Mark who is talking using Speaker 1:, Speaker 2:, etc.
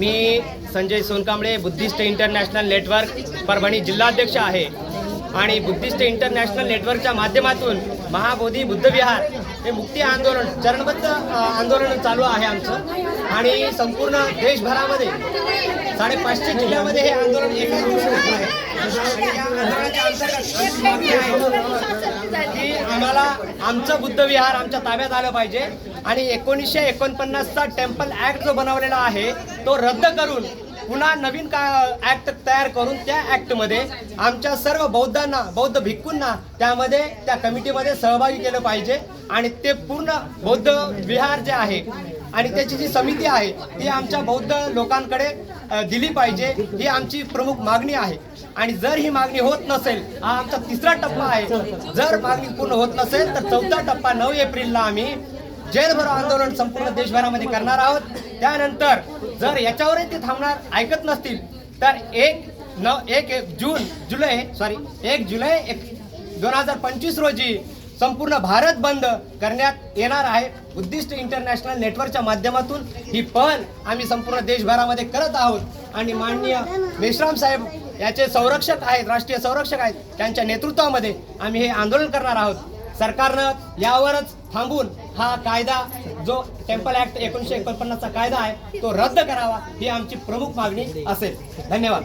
Speaker 1: मी Sanjay Sonkamble Buddhist international network Parbhani जिल्हाध्यक्ष आहे. आणि बुद्धिस्ट इंटरनॅशनल नेटवर्कच्या माध्यमातून महाबोधी बुद्धविहार हे मुक्ती आंदोलन चरणबद्ध आंदोलन चालू आहे आमचं. आणि संपूर्ण देशभरामध्ये साडेपाचशे जिल्ह्यामध्ये हे आंदोलन एका दिवशी आहे. आम्हाला आमचं बुद्ध विहार आमच्या ताब्यात आलं पाहिजे. आणि एकोणीसशे एकोणपन्नासचा टेम्पल ऍक्ट जो बनवलेला आहे तो रद्द करून पुन्हा नवीन का ऍक्ट तयार करून त्या ऍक्टमध्ये आमच्या सर्व बौद्धांना बौद्ध भिक्खूंना त्यामध्ये त्या कमिटीमध्ये सहभागी केलं पाहिजे. आणि ते पूर्ण बौद्ध विहार जे आहे आणि त्याची जी समिती आहे ती आमच्या बौद्ध लोकांकडे दिली पाहिजे. ही आमची प्रमुख मागणी आहे. आणि जर ही मागणी होत नसेल हा आमचा तिसरा टप्पा आहे. जर मागणी पूर्ण होत नसेल तर चौथा टप्पा नऊ एप्रिलला आम्ही जैन आंदोलन संपूर्ण देशभरामध्ये करणार आहोत. त्यानंतर जर याच्यावरही ते थांबणार ऐकत नसतील तर एक न एक एक जून जुलै सॉरी एक जुलै एक दोन हजार पंचवीस रोजी संपूर्ण भारत बंद करण्यात येणार आहे. बुद्धिस्ट इंटरनॅशनल नेटवर्कच्या माध्यमातून ही पहल आम्ही संपूर्ण देशभरामध्ये करत आहोत. आणि माननीय मेश्राम साहेब याचे संरक्षक आहेत राष्ट्रीय संरक्षक आहेत त्यांच्या नेतृत्वामध्ये आम्ही हे आंदोलन करणार आहोत. सरकारनं यावरच थांबून हा कायदा जो टेम्पल ऍक्ट एकोणीशे एकोणपन्नासचा कायदा आहे तो रद्द करावा ही आमची प्रमुख मागणी असेल. धन्यवाद.